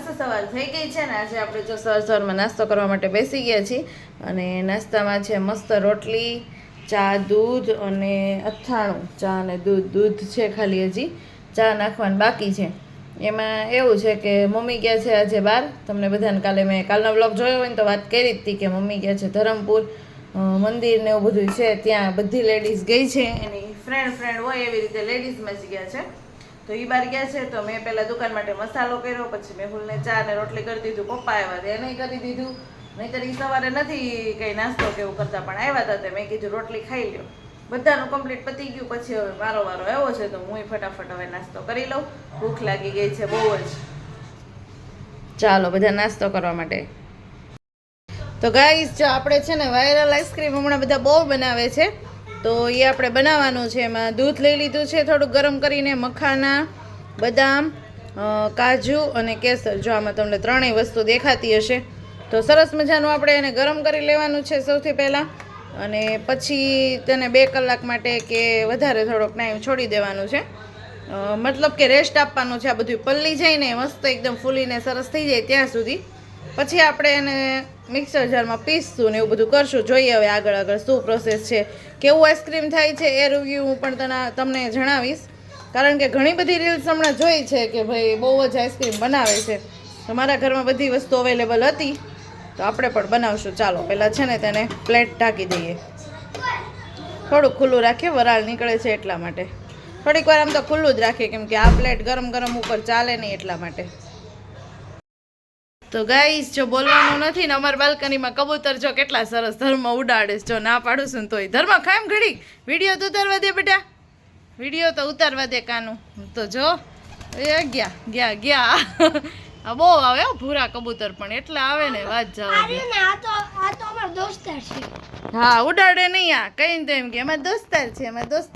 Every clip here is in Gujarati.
મસ્ત સવાર થઈ ગઈ છે ને. આજે આપણે જો સવાર સવારમાં નાસ્તો કરવા માટે બેસી ગયા છીએ અને નાસ્તામાં છે મસ્ત રોટલી, ચા, દૂધ અને અથાણું. ચા અને દૂધ દૂધ છે ખાલી હજી. ચા નાખવાનું બાકી છે. એમાં એવું છે કે મમ્મી ગયા છે આજે બહાર. તમને બધાને કાલે મેં કાલનો બ્લોગ જોયો હોય ને તો વાત કરી હતી કે મમ્મી ગયા છે ધરમપુર. મંદિર ને એવું બધું છે. ત્યાં બધી લેડીઝ ગઈ છે. એની ફ્રેન્ડ ફ્રેન્ડ હોય એવી રીતે લેડીઝમાં જ ગયા છે. તો એ બાર ગયા છે, તો મેં પહેલાં દુકાન માટે મસાલો કર્યો, પછી મેહુલને ચા ને રોટલી કરી દીધું, પપ્પા આવ્યા હતા એને કરી દીધું. નહીંતર એ સવારે નથી કંઈ નાસ્તો કે એવું કરતા, પણ આવ્યા હતા તે મેં કીધું રોટલી ખાઈ લ્યો. બધાનું કમ્પ્લીટ પતી ગયું, પછી હવે મારો વારો આવ્યો છે, તો હું ફટાફટ હવે નાસ્તો કરી લઉં. ભૂખ લાગી ગઈ છે બહુ જ. ચાલો, બધા નાસ્તો કરવા માટે. તો ગાઈસ જો આપણે છે ને વાયરલ આઈસ્ક્રીમ હમણાં બધા બહુ બનાવે છે. તો એ આપણે બનાવવાનું છે. એમાં દૂધ લઈ લીધું છે થોડુંક ગરમ કરીને મખાના, બદામ કાજુ અને કેસર. જો આમાં તમને ત્રણેય વસ્તુ દેખાતી હશે, તો સરસ મજાનું આપણે એને ગરમ કરી લેવાનું છે સૌથી પહેલાં. અને પછી તેને બે કલાક માટે કે વધારે થોડોક ટાઈમ છોડી દેવાનું છે. મતલબ કે રેસ્ટ આપવાનું છે આ બધું. પલ્લી જઈને મસ્ત એકદમ ફૂલીને સરસ થઈ જાય ત્યાં સુધી. પછી આપણે એને મિક્સર જારમાં પીસશું ને એવું બધું કરશું. જોઈએ હવે આગળ આગળ શું પ્રોસેસ છે. કેવું આઈસ્ક્રીમ થાય છે એ રિવ્યૂ હું પણ તના- તમને જણાવીશ. કારણ કે ઘણી બધી રીલ્સ હમણાં જોઈ છે કે ભાઈ બહુ જ આઈસ્ક્રીમ બનાવે છે. તો મારા ઘરમાં બધી વસ્તુ અવેલેબલ હતી. તો આપણે પણ બનાવશું. ચાલો પહેલાં છે ને તેને પ્લેટ ઢાંકી દઈએ. થોડુંક ખુલ્લું રાખીએ, વરાળ નીકળે છે એટલા માટે. થોડીક વાર આમ તો ખુલ્લું જ રાખીએ, કેમ કે આ પ્લેટ ગરમ ગરમ ઉપર ચાલે નહીં એટલા માટે. તો ગાઈસ જો બોલવાનું નથી ને અમારા બાલ્કનીમાં કબૂતર જો કેટલા સરસ ધર્મ ઉડાડે જો ના પાડું છું તોય. ધર્મ ખામ ઘડી. વીડિયો તો ઉતારવા દે બેટા. વીડિયો તો ઉતારવા દે કાનું. તો જો એ ગયા ગયા ગયા. આ બહુ આવે હો ભૂરા કબૂતર પણ. એટલા આવે ને વાત જવા દે. હા ઉડાડે નહીં આ. કઈ તો એમ કે એમાં દોસ્તાર છે એમાં દોસ્ત.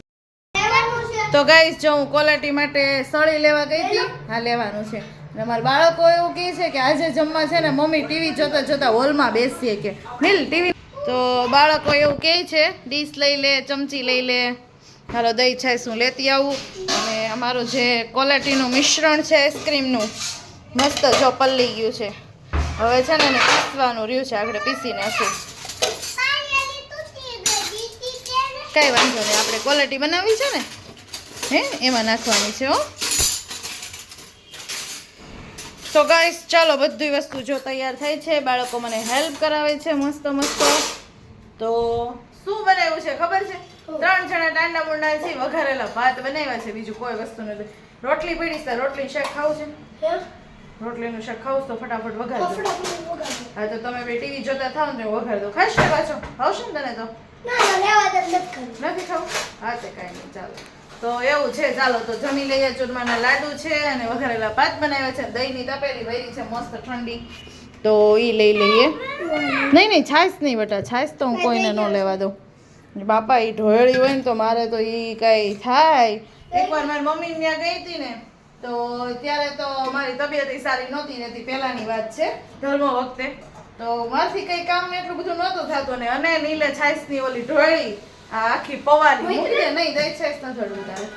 તો ગાઈસ જો હું ક્વોલિટી માટે સળી લેવા ગઈ હતી? હા લેવાનું છે. અને મારા બાળકો એવું કહે છે કે આજે જમવા છે ને મમ્મી ટીવી જોતા જોતા હોલમાં બેસીએ કે નીલ ટીવી. તો બાળકો એવું કહે છે, ડીશ લઈ લે, ચમચી લઈ લે હાલો દહીં છાશ હું લેતી આવું? અને અમારું જે ક્વોલિટીનું મિશ્રણ છે, આઈસ્ક્રીમનું, મસ્ત જો પલ્લી ગયું છે. હવે છે ને એને પીસવાનું રહ્યું છે, આગળ પીસી નાખું કાંઈ વાંધો નહીં, આપણે ક્વોલિટી બનાવવી છે ને? હે, એમાં નાખવાની છે હો. તો ગાઈસ ચાલો બધી વસ્તુ જો તૈયાર થાય છે. બાળકો મને હેલ્પ કરાવે છે મસ્ત મસ્ત. તો શું બનાવ્યું છે ખબર છે? ત્રણ જણા ટાંડા મુંડા છે વઘારેલા ભાત બનાવ્યા છે બીજું કોઈ વસ્તુ નથી. રોટલી પડી છે રોટલી શેક ખાવું છે. રોટલીનું શેક ખાવું તો ફટાફટ વઘાર હા તો તમે બે ટીવી જોતા થાવ ને વઘાર દો ખાશ ને પાછો આવશે ને તને તો? નથી ખાવું? હા તે કાંઈ નહીં ચાલો. તો એવું છે ચાલો તો જમી લઈએ ચૂરમાના લાડુ છે અને વઘારેલા ભાત બનાવ્યા છે દહીંની તપેલી વૈરી છે મસ્ત ઠંડી. તો એ લઈ લઈએ. નહીં નહીં છાશ નહીં બેટા છાશ તો હું કોઈને ન લેવા દઉં. બાપા એ ઢોળી હોય ને તો મારે તો એ કાંઈ થાય. એકવાર મારી મમ્મી ત્યાં ગઈ હતી ને તો ત્યારે તો મારી તબિયત સારી નહોતી રહેતી પહેલાની વાત છે ધર્મ વખતે. તો મારથી કંઈ કામ ને એટલું બધું નહોતું થતું ને અને નીલે છાશની ઓલી ઢોળી આ આખી પવાલી મૂકી દે. નહીં દઈ છાસ ન ઢળવું તારે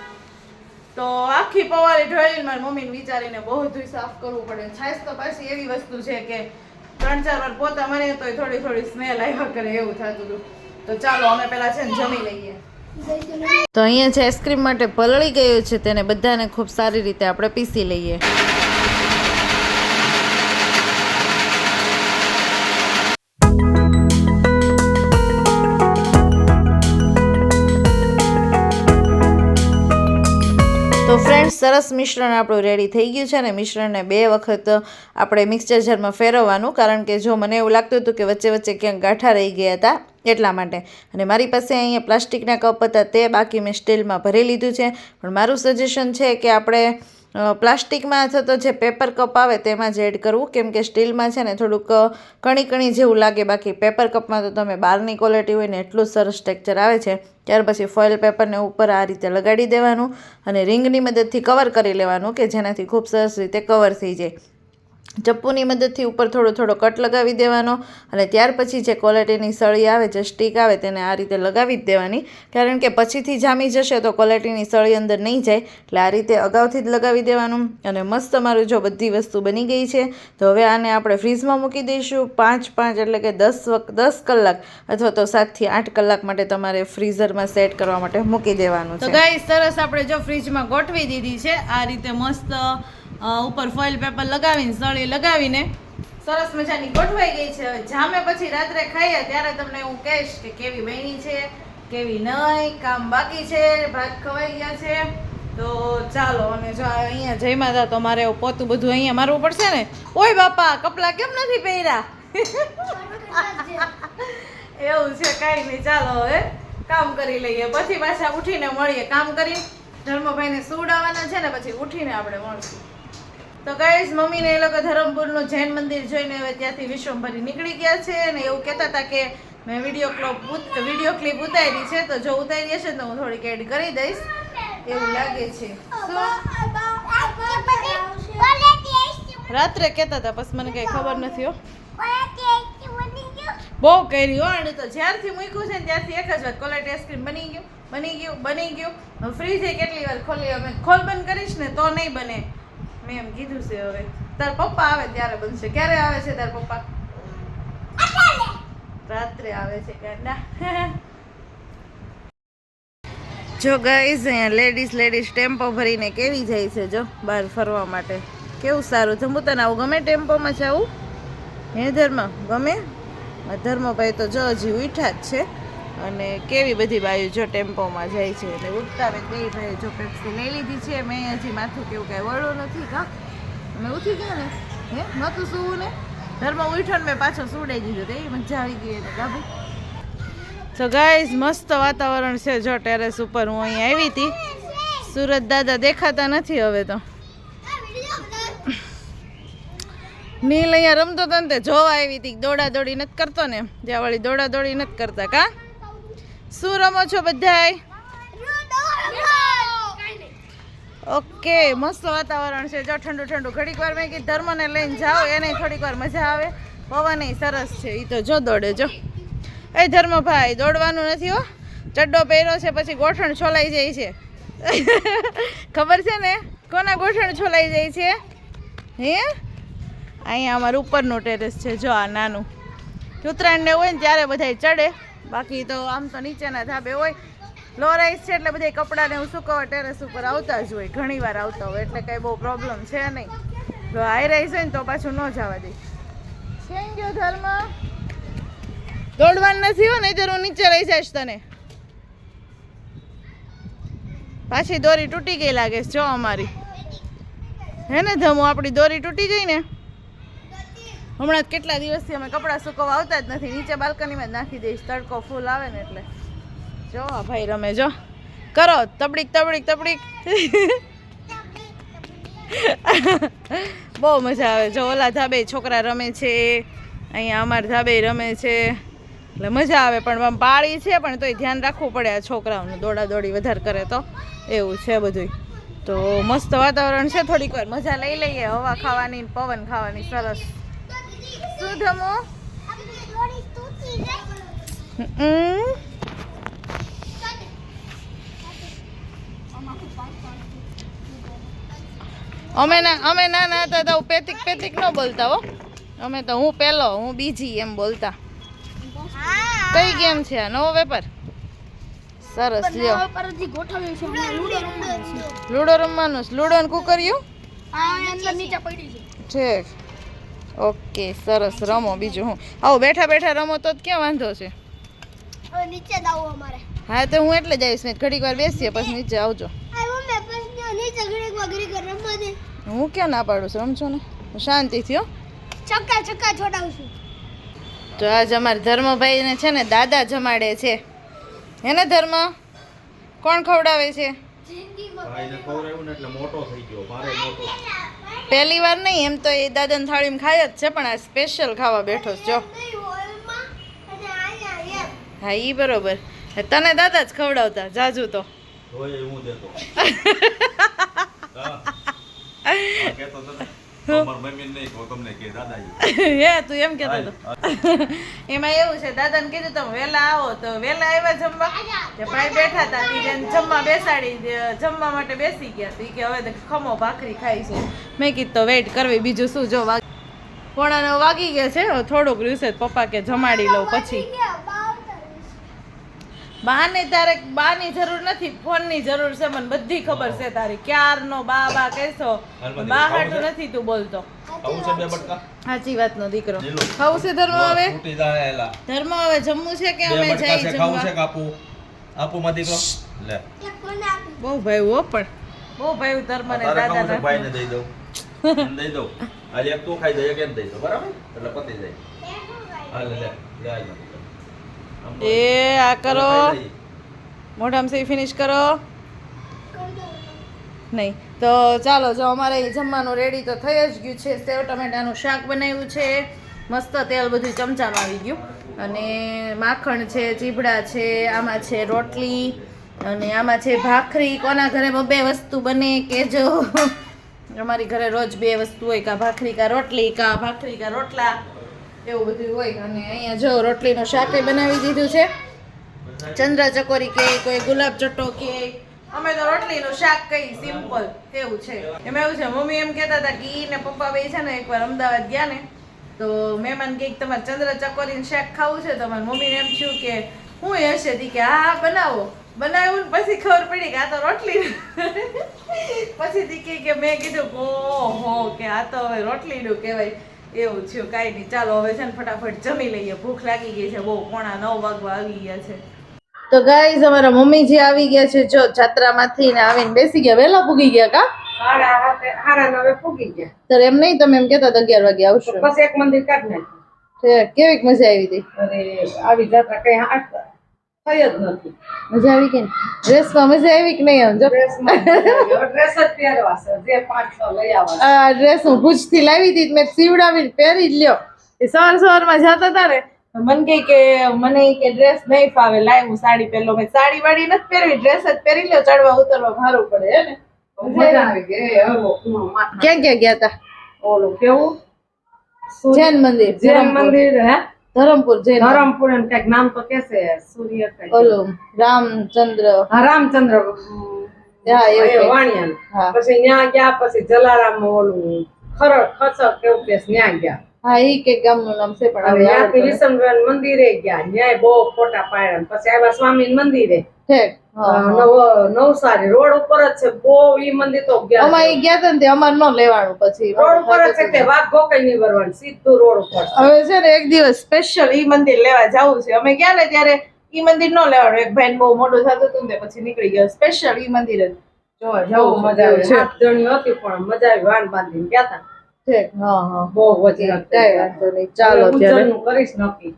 તો આખી પવાલી ઢોળીને મારી મમ્મીને વિચારીને બધું સાફ કરવું પડે. છાઈસ તો પાછી એવી વસ્તુ છે કે ત્રણ ચાર વાર પોતા મને તોય થોડી થોડી સ્મેલ આવ્યા કરે એવું થતું હતું. તો ચાલો અમે પેલા છે ને જમી લઈએ. તો અહીંયા જે આઈસ્ક્રીમ માટે પલળી ગયું છે તેને બધાને ખૂબ સારી રીતે આપણે પીસી લઈએ. સરસ મિશ્રણ આપણું રેડી થઈ ગયું છે અને મિશ્રણને બે વખત આપણે મિક્સચર જારમાં ફેરવવાનું. કારણ કે જો મને એવું લાગતું હતું કે વચ્ચે વચ્ચે ક્યાંક ગાંઠા રહી ગયા હતા એટલા માટે. અને મારી પાસે અહીંયા પ્લાસ્ટિકના કપ હતા, તે બાકી મેં સ્ટીલમાં ભરી લીધું છે. પણ મારું સજેશન છે કે આપણે પ્લાસ્ટિકમાં અથવા તો જે પેપર કપ આવે તેમાં જ એડ કરવું. કેમ કે સ્ટીલમાં છે ને થોડુંક કણી કણી જેવું લાગે બાકી પેપર કપમાં તો તમે બહારની ક્વોલિટી હોય ને એટલું સરસ ટેક્ચર આવે છે. ત્યાર પછી ફોઇલ પેપરને ઉપર આ રીતે લગાડી દેવાનું અને રિંગની મદદથી કવર કરી લેવાનું કે જેનાથી ખૂબ સરસ રીતે કવર થઈ જાય. ચપ્પુની મદદથી ઉપર થોડો થોડો કટ લગાવી દેવાનો અને ત્યાર પછી જે ક્વોલિટીની સળી આવે જે સ્ટીક આવે તેને આ રીતે લગાવી જ દેવાની. કારણ કે પછીથી જામી જશે તો ક્વોલિટીની સળી અંદર નહીં જાય એટલે આ રીતે અગાઉથી જ લગાવી દેવાનું. અને મસ્ત મારું જો બધી વસ્તુ બની ગઈ છે તો હવે આને આપણે ફ્રીઝમાં મૂકી દઈશું. પાંચ પાંચ એટલે કે દસ વખત દસ કલાક અથવા તો સાતથી આઠ કલાક માટે તમારે ફ્રીઝરમાં સેટ કરવા માટે મૂકી દેવાનું છે. તો ગાઈસ સરસ આપણે જો ફ્રીજમાં ગોઠવી દીધી છે આ રીતે મસ્ત ઉપર ફોઇલ પેપર લગાવીને, સળી લગાવીને સરસ મજાની ગોઠવાઈ ગઈ છે. હવે જામે પછી રાત્રે ખાઈએ, ત્યારે તમને હું કહીશ કે કેવી બની છે, કેવી નહીં, કામ બાકી છે, ભાત ખવાઈ ગયા છે. તો ચાલો અને જો અહીંયા જઈ માતા તો મારે પોતું બધું અહીંયા મારવું પડશે ને? ઓય બાપા કપડા કેમ નથી પહેર્યા? એવું છે, કાંઈ નહીં, ચાલો હવે કામ કરી લઈએ. પછી પાછા ઉઠીને મળીએ. કામ કરી ધર્મભાઈને સુવડાવવાના છે ને, પછી ઉઠીને આપણે મળશું. તો ગાઈઝ મમ્મીને એ લોકો ધરમપુરનું જૈન મંદિર જોઈને હવે ત્યાંથી વિશ્વભરી નીકળી ગયા છે અને એવું કહેતા હતા કે મેં વીડિયો ક્લિપ વીડિયો ક્લિપ ઉતારી છે, તો જો ઉતારી હશે તો હું થોડીક એડ કરી દઈશ. એવું લાગે છે. રાત્રે કહેતા હતા, બસ મને કઈ ખબર નથી હો. બહુ કર્યું અને તો જ્યારથી મૂક્યું છે ને ત્યારથી એક જ વાર કોલેટ આઈસ્ક્રીમ બની ગયું બની ગયું બની ગયું. ફ્રીજે કેટલી વાર ખોલી અમે ખોલ બંધ કરીશ ને તો નહીં બને. મેં એમ કીધું છે હવે. તાર પપ્પા આવે ત્યારે બનશે. ક્યારે આવે છે તાર પપ્પા? રાત્રે આવે છે ગાંડા જો ગાઈઝ અહીંયા લેડીઝ લેડીઝ ટેમ્પો ભરીને કેવી જાય છે જો, બહાર ફરવા માટે. કેવું સારું. જમવું તને આવું ગમે ટેમ્પોમાં જવું? હે ધર્મ ગમે? ધર્મભાઈ તો જો હજી ઉઠા જ છે. અને કેવી બધી બાયું જો ટેમ્પોમાં જાય છે એટલે ઉઠતા મેં બે ભાઈ જો પેપ્સી લઈ લીધી છે. મેં હજી માથું કેવું કાંઈ વળું નથી, કાં? અમે ઉઠી ગયા ને, હે? નહોતું સૂવું ને? ધર્મ ઉઠ્યો ને મેં પાછો સુડાઈ દીધું એ મજા આવી ગઈ એને ગાભી તો ગાઈઝ મસ્ત વાતાવરણ છે જો ટેરેસ ઉપર. હું અહીં આવી હતી. સુરત દાદા દેખાતા નથી હવે તો. નીલ અહીંયા રમતો હતો ને તે જોવા આવી હતી. દોડા દોડી નથી કરતો ને. જ્યાં વળી દોડા દોડી નથી કરતા, કા? શું રમો છો બધાય? ઓકે, મસ્ત વાતાવરણ છે. જો ઠંડુ ઠંડુ. ઘડીક વાર મેં કીધું ધર્મને લઈને જાઓ, એને થોડીક વાર મજા આવે. પવન સરસ છે. એ તો જો દોડે, જો. એ ધર્મભાઈ, દોડવાનું નથી હો. ચડ્ડો પહેર્યો છે, પછી ગોઠણ છોલાઈ જાય છે. ખબર છે ને? કોના ગોઠણ છોલાઈ જાય છે? હે? અહીંયા અમારું ઉપરનું ટેરેસ છે, જો આ નાનું. ઉત્તરાયણને હોય ને ત્યારે બધા ચડે. બાકી તો આમ તો નીચેના ધાબે હોય. લો રાઈસ છે એટલે બધા કપડાને હું સુકવવા ટેરેસ ઉપર આવતા જ હોય. ઘણી વાર આવતા હોય એટલે કંઈ બહુ પ્રોબ્લેમ છે નહીં. જો હાઈ રાઈસ હોય ને તો પાછું ન જવા દે. થેન્ક યુ ધર્મ? દોડવાનું નથી હો નહીં હું નીચે રહી જઈશ તને. પાછી દોરી તૂટી ગઈ લાગે છે જો અમારી. હે ને ધમો આપણી દોરી તૂટી ગઈ ને? હમણાં કેટલા દિવસથી અમે કપડાં સુકવવા આવતા જ નથી. નીચે બાલ્કનીમાં જ નાખી દઈશ. તડકો ફૂલ આવે ને એટલે. જો ભાઈ રમે, જો. કરો, તબડીક તબડીક તબડીક. બહુ મજા આવે. જો, ઓલા ધાબે છોકરા રમે છે. અહીંયા અમારા ધાબે રમે છે. એટલે મજા આવે, પણ પાળી છે, પણ તોય ધ્યાન રાખવું પડે આ છોકરાઓનું. દોડા દોડી વધારે કરે તો. એવું છે બધું તો મસ્ત વાતાવરણ છે થોડીક વાર. મજા લઈ લઈએ. હવા ખાવાની, પવન ખાવાની, સરસ. શું ધમો. અમે? ના અમે નાના હતા તો પેતિક પેતિક ન બોલતા હો. અમે તો હું પેલો હું બીજી એમ બોલતા. કઈ ગેમ છે આ? નવો વેપાર સરસ લ્યો. લૂડો રમવાનું લૂડો ને કુકર્યું છે. ઓકે સરસ રમો બીજું હું. આવો બેઠા બેઠા રમો તો ક્યાં વાંધો છે? હવે નીચે આવવું અમારે. હા તો હું એટલે જઈશ ને ઘડીક વાર બેસીએ પછી નીચે આવજો. હું ક્યાં ના પાડું છું રમશો ને. શાંતિથી હો ચક્કા ચક્કા છોડાવશું તો આજ અમારા ધર્મભાઈને છે ને દાદા જમાડે છે. હે ને ધર્મ? કોણ ખવડાવે છે? ભાઈને ખવડાવ્યું ને એટલે મોટો થઈ ગયો મારે મોટો. પહેલી વાર નહીં એમ તો એ દાદાની થાળીમાં ખાય જ છે પણ આ સ્પેશિયલ ખાવા બેઠો છે જો. હા ઈ બરોબર. તને દાદા જ ખવડાવતા જાજુ તો. હું દેતો. હા. તું એમ કહેતો હતો. એમાં એવું છે દાદાને કીધું તમે વહેલા આવો. તો વહેલા આવ્યા જમવા. ભાઈ બેઠા હતા જમવા બેસાડી જમવા માટે બેસી ગયા તી કે હવે ખમો ભાખરી ખાઈ છે. મેં કીધું તો વેઇટ કરવી બીજું શું? જો વાગ પોણા નવ વાગી ગયા છે થોડોક રહ્યું પપ્પા કે જમાડી લઉં પછી. બાને તારે બાની જરૂર નથી ફોનની જરૂર છે મને બધી ખબર છે તારી. ક્યારનો બા બા કહેશો બા હાટું નથી તું બોલતો. સાચી વાત વાતનો દીકરો. ખાવું છે ધર્મ હવે? તૂટી જાય એલા. ધર્મ હવે જમવું છે કે અમે જઈ ખાવું છે આપું? માં દીકરો? લે. બહુ ભાઈ હો પણ. બહુ ભાઈ ધર્મ ને દાદા છે? દાદા દઈ દઉં. દઈ દઉં. આજે એક તું ખાઈ જાય એક એમ દઈ દઉં. બરાબર? એટલે પતી જાય. હાલ લે. લે એ આ કરો. લઈએ. ફિનિશ કરો. નહીં તો ચાલો જો અમારે જમવાનું રેડી તો થઈ જ ગયું છે. સેવ ટમેટાનું શાક બનાવ્યું છે. મસ્ત તેલ બધું ચમચામાં આવી ગયું. અને માખણ છે ચીબડા છે આમાં છે રોટલી અને આમાં છે ભાખરી. કોના ઘરે બબે વસ્તુ બને કે જો? અમારી ઘરે રોજ બે વસ્તુ હોય કા ભાખરી કા રોટલી કા ભાખરી કા રોટલા. એવું બધું હોય. અને અહીંયા જો રોટલીનું શાક બનાવી દીધું છે. ચંદ્ર ચકોરી કે કોઈ ગુલાબ ચટ્ટો કે અમે તો રોટલીનું શાક કઈ સિમ્પલ એવું છે. એમાં એવું છે, મમ્મી એમ કહેતા હતા કે ને પપ્પા બે છે ને એકવાર અમદાવાદ ગયા ને, તો મહેમાન કહે કે તમારે ચંદ્ર ચકોરીનું શાક ખાવું છે તમારે મારી મમ્મીને એમ થયું કે હું એ હશે કે હા બનાવો. બનાવ્યું પછી ખબર પડી કે આ તો રોટલી. પછી તી કે મેં કીધું ઓહો, કે આ તો હવે રોટલીનું કહેવાય. એવું થયું કાંઈ નહીં. ચાલો હવે છે ને ફટાફટ જમી લઈએ. ભૂખ લાગી ગઈ છે. બહુ પોણા નવ વાગવા આવી ગયા છે. તો ગાઈઝ અમારા મમ્મી જે આવી ગયા છે જો જાત્રામાંથી ને આવીને બેસી ગયા. વહેલા પૂગી ગયા કા? હારા નવે ગયા. એમ નહીં તમે એમ કહેતા હતા અગિયાર વાગે આવશો. પછી એક મંદિર કાઢી નાખ્યું. કેવીક મજા આવી હતી? આવી જાત્રા કઈ હાથ થઈ જ નથી. મજા આવી કે મજા આવી કે નહીં આમ જો? ડ્રેસમાં મજા આવી. હવે ડ્રેસ જ પહેરવા છે. જે પાંચ છ લઈ આવવા આ ડ્રેસ હું ભુજથી લાવી હતી મેં સીવડાવીને પહેરી જ લ્યો. એ સવાર સવારમાં જતા હતા ને મને કહે કે મને કે ડ્રેસ નહીં ફાવે લાય હું સાડી પહેલો મેં સાડી નથી પહેરવી ડ્રેસ જ પહેરી લ્યો ચડવા ઉતરવા સારું પડે ને? મજા આવી ક્યાં ક્યાં ગયા હતા ઓલું કેવું? જૈન મંદિર. જૈન મંદિર હે? ધરમપુર જૈન. ધરમપુર એમ કંઈક નામ તો કેસે સૂર્ય કંઈક. ઓલું રામચંદ્ર હા રામચંદ્ર. વાણિયા. પછી ન્યા ગયા પછી જલારામ ઓલું ખરડ ખસર કેવું કેસ ન્યા ગયા હા ઈ કે ગામનું નામ છે પણ હવે ત્યાંથી નથી. મંદિરે ગયા ન્યાય બહુ ફોટા પાડ્યા પછી આવ્યા સ્વામી મંદિરે. નવસારી રોડ ઉપર જ છે બહુ ઈ મંદિર તો અમારે ગયા હતા ને અમારે ન લેવાનું પછી રોડ ઉપર જ છે તે વાઘ ગોકઈ ની વરવાનું સીધું રોડ ઉપર હવે છે ને એક દિવસ સ્પેશિયલ ઈ મંદિર લેવા જવું છે. અમે ગયા ને ત્યારે ઈ મંદિર ન લેવાનું. એક ભાઈ બહુ મોટું થતું હતું ને પછી નીકળી ગયો. સ્પેશિયલ ઈ મંદિર જ. જોવા જવું મજા આવી. સાત જણી હતી પણ મજા આવી વાન બાંધીને ગયા હતા હા હા. બહુ મજા કઈ વાંધો નહીં. ચાલો ત્યારે કરીશ નક્કી.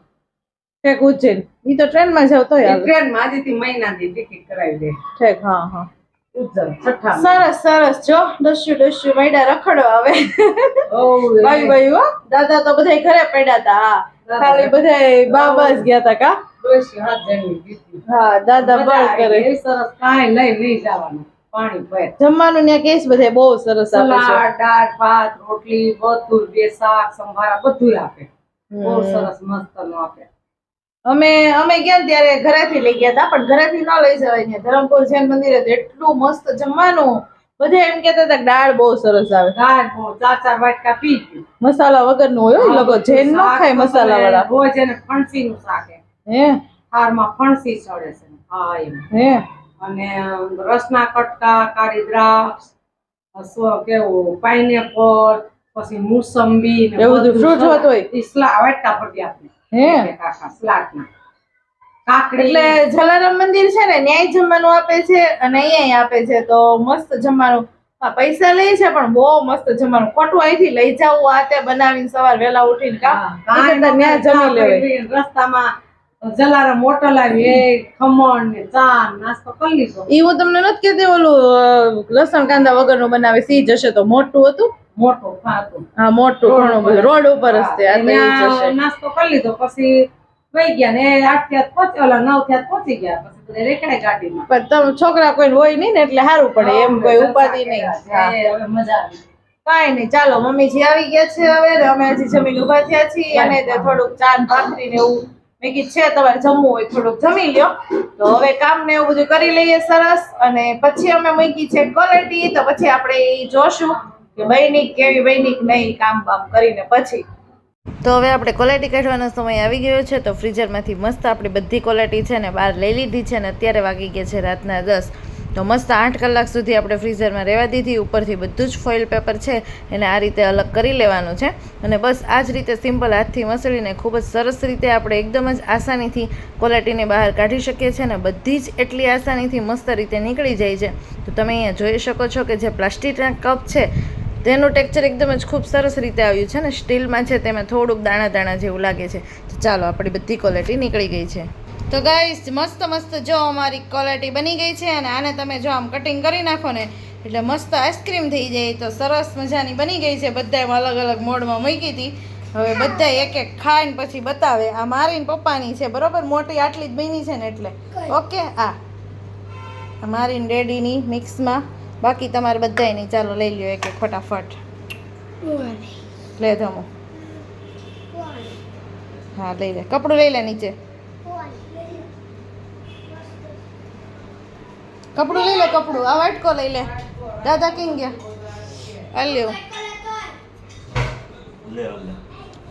ઠેક ઉજ્જૈન. ઈ તો ટ્રેનમાં જાવ તો ટ્રેનમાં આજથી મહિના ની ટિકિટ કરાવી દે. ઠેક હા હા. સરસ સરસ. જો દસ્યુ દસ્યુ મૈડા રખડો આવે ભાઈ ભાઈ હો. દાદા તો બધા ઘરે પડ્યા હતા ખાલી બધા બાબા જ ગયા હતા કા? હા દાદા બળ કરે. સરસ કાંઈ લઈ નહીં જવાનું. પાણી ભર. જમવાનું ત્યાં કેસ બધે બહુ સરસ આપે છે. દાળ ભાત રોટલી બધું બે શાક સંભારા બધું આપે. બહુ સરસ મસ્તનું આપે. અમે અમે ગયા ત્યારે ત્યારે ઘરેથી લઈ ગયા હતા પણ ઘરેથી ન લઈ જવાય ને ધરમપુર જૈન મંદિરે એટલું મસ્ત જમવાનું. બધા એમ કેતા હતા દાળ બહુ સરસ આવે. દાળ બહુ ચાર ચાર વાટકા પી. મસાલા વગરનું હોય હો, લોકો જૈન નો ખાય મસાલા વાળા રોજ એને ફણસી નું શાક હે. હે? હારમાં ફણસી ચડે છે. હા એમ. હે? અને રસના કટકા કાળી દ્રાક્ષ કેવું પાઇનેપલ પછી મોસંબી એવું બધું fruit હોતું હોય? સ્લા- વાટકા પડતી આપણે હે? સ્લાટના. એટલે જલારામ મંદિર છે ને ન્યાય જમવાનું આપે છે અને અહીંયા આપે છે તો મસ્ત જમવાનું પૈસા લે છે પણ બહુ મસ્ત જમવાનું ખોટું અહીંથી લઈ જવું આ તે બનાવીને સવાર વહેલા ઉઠીને જમી લેવાય રસ્તામાં જલારામ હોટલ આવી એ ખમણ ને ચા નાસ્તો કરી લીધો. ઈ હું તમને નથી કહેતી ઓલું લસણ કાંદા વગરનું બનાવે સી જશે તો મોટું હતું? મોટો હા મોટું ઘણું બધું. રોડ ઉપર જ તે આ તો ઈ ત્યાં જશે નાસ્તો કરી લીધો પછી વહી ગયા ને આઠ થયા પહોંચી ઓલા નવ થયા પહોંચી ગયા પછી બધા રેકડે ગાડીમાં. પણ તમે છોકરા કોઈ હોય નહીં ને એટલે સારું પડે એમ કોઈ ઉપાધિ નહીં. એ હવે મજા આવી કાંઈ નહીં ચાલો મમ્મીજી આવી ગયા છે હવે અમે હજી જમીન ઊભા થયા છીએ અને થોડુંક ચાન ભાખરી ને એવું મેં કીધું, છે, તમારે જમવું હોય, થોડુંક જમી લ્યો. તો હવે કામ ને એવું બધું કરી લઈએ સરસ. અને પછી અમે મૂકી છે ક્વોલિટી તો પછી આપણે એ જોશું કે બૈનિક કેવી બૈનિક નહીં કામ બામ કરીને પછી. તો હવે આપણે ક્વોલિટી કાઢવાનો સમય આવી ગયો છે. તો ફ્રીઝરમાંથી મસ્ત આપણી બધી ક્વોલિટી છે ને બહાર લઈ લીધી છે ને અત્યારે વાગી ગયા છે રાતના દસ. તો મસ્ત આઠ કલાક સુધી આપણે ફ્રીઝરમાં રહેવા દીધી. ઉપરથી બધું જ ફોઇલ પેપર છે, એને આ રીતે અલગ કરી લેવાનું છે. અને બસ આ જ રીતે સિમ્પલ હાથથી મસળીને ખૂબ જ સરસ રીતે આપણે એકદમ જ આસાનીથી ક્વોલિટીને બહાર કાઢી શકીએ છીએ અને બધી જ એટલી આસાનીથી મસ્ત રીતે નીકળી જાય છે. તો તમે અહીંયા જોઈ શકો છો કે જે પ્લાસ્ટિકના કપ છે, તેનું ટેક્ચર એકદમ જ ખૂબ સરસ રીતે આવ્યું છે ને. સ્ટીલમાં છે તેમાં થોડુંક દાણા દાણા જેવું લાગે છે. તો ચાલો, આપણી બધી ક્વોલિટી નીકળી ગઈ છે. તો ગાઈસ મસ્ત મસ્ત જો અમારી ક્વોલિટી બની ગઈ છે અને આને તમે જો આમ કટિંગ કરી નાખો ને એટલે મસ્ત આઈસ્ક્રીમ થઈ જાય. તો સરસ મજાની બની ગઈ છે. બધાએ અલગ અલગ મોડમાં મૂકી હતી. હવે બધા એક એક ખાઈને પછી બતાવે. આ મારી પપ્પાની છે બરોબર? મોટી આટલી જ બની છે ને એટલે. ઓકે આ. મારી ડેડીની મિક્સમાં બાકી તમારે બધાયની. ચાલો લઈ લ્યો એક એક ફટાફટ. લે ધમો. હા લઈ લે. કપડું લઈ લે નીચે. કપડું લઈ લે કપડું. આ વાટકો લઈ લે. દાદા કેમ ગયા? આ લ્યો. લે લે.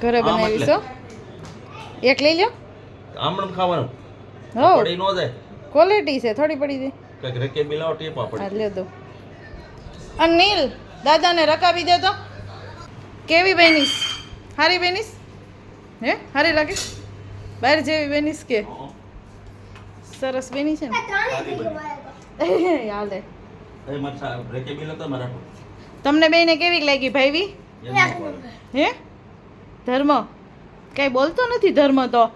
ઘરે આમ બનાવી છો એક લઈ લ્યો. આમણમ ખાવાનું. હો. પડી ન જાય. ક્વોલિટી છે થોડી પડી દે કંઈક રેકે મિલાવો ટેપા હા પડી લ્યો દો અનિલ દાદાને રકાવી દે તો. કેવી બેનીસ હારી બેનીસ હે? હારી લાગે? બહાર જેવી બેનીસ કે? સરસ બેની છે ને. યાદ હે એ મચ્છા રેકે મિલા તો મારા તમને બેને કેવી લાગી ભાઈવી? હે? ધર્મ? કઈ બોલતો નથી ધર્મ તો.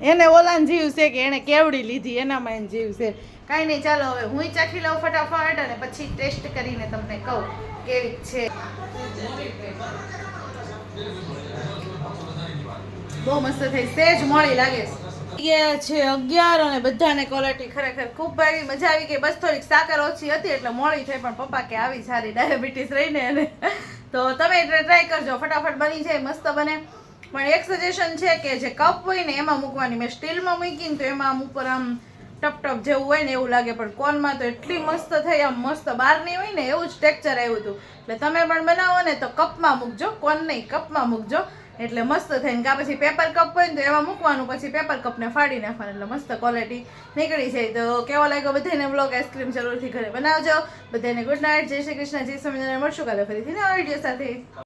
એને ઓલાન જીવ છે કે એને કેવડી લીધી એનામાં એને જીવ છે. કાંઈ નહીં ચાલો હવે હું ચાખી લઉં ફટાફટ અને પછી ટેસ્ટ કરીને તમને કહું કેવી છે. બહુ મસ્ત થઈ સેજ મોડી લાગે છે. છે અગિયાર અને બધાને ક્વોલિટી ખરેખર ખૂબ ભાઈ મજા આવી ગઈ. બસ થોડીક સાકર ઓછી હતી, એટલે મોડી થઈ પણ પપ્પા કે આવી સારી ડાયાબિટીસ રહીને એને. તો તમે ટ્રાય કરજો. ફટાફટ બની જાય, મસ્ત બને. પણ એક સજેશન છે કે જે કપ હોય ને, એમાં મૂકવાની. મેં સ્ટીલમાં મૂકીને તો એમાં આમ ઉપર આમ ટપ ટપ જેવું હોય ને એવું લાગે, પણ કોનમાં તો એટલી મસ્ત થઈ, આમ મસ્ત બહારની હોય ને, એવું જ ટેક્ચર આવ્યું હતું. એટલે તમે પણ બનાવો ને, તો કપમાં મૂકજો. કોન નહીં કપમાં મૂકજો. એટલે મસ્ત થઈને કાં પછી પેપર કપ હોય ને તો એમાં મૂકવાનું, પછી પેપર કપને ફાડી નાખવાનું. એટલે મસ્ત ક્વોલિટી નીકળી જાય. તો કેવો લાગ્યો બધાને બ્લોગ આઈસ્ક્રીમ જરૂરથી ઘરે બનાવજો. બધાને ગુડ નાઇટ જય શ્રી કૃષ્ણ. જય સ્વામિનારાયણ. મળશું કાલે ફરીથી ને વીડિયો સાથે.